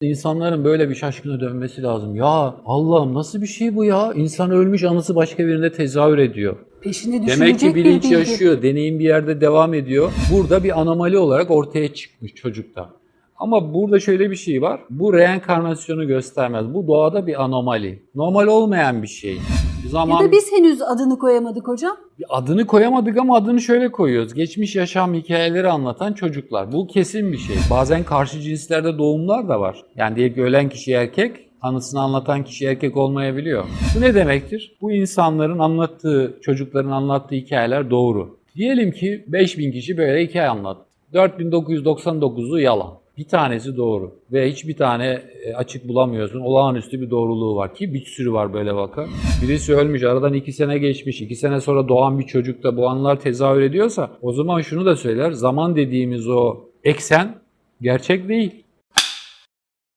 İnsanların böyle bir şaşkına dönmesi lazım. Ya Allah'ım nasıl bir şey bu ya? İnsan ölmüş anısı başka birinde tezahür ediyor. Düşünecek Demek ki bir bilinç bilgi. yaşıyor, deneyim bir yerde devam ediyor. Burada bir anomali olarak ortaya çıkmış çocukta. Ama burada şöyle bir şey var. Bu reenkarnasyonu göstermez. Bu doğada bir anomali. Normal olmayan bir şey. Zaman Ya da biz henüz adını koyamadık hocam. adını koyamadık ama adını şöyle koyuyoruz. Geçmiş yaşam hikayeleri anlatan çocuklar. Bu kesin bir şey. Bazen karşı cinslerde doğumlar da var. Yani diyelim ki ölen kişi erkek, anısını anlatan kişi erkek olmayabiliyor. Bu ne demektir? Bu insanların anlattığı, çocukların anlattığı hikayeler doğru. Diyelim ki 5000 kişi böyle hikaye anlattı. 4999'u yalan. Bir tanesi doğru ve hiçbir tane e, açık bulamıyorsun. Olağanüstü bir doğruluğu var ki bir sürü var böyle vaka. Birisi ölmüş, aradan iki sene geçmiş, iki sene sonra doğan bir çocukta bu anılar tezahür ediyorsa o zaman şunu da söyler. Zaman dediğimiz o eksen gerçek değil.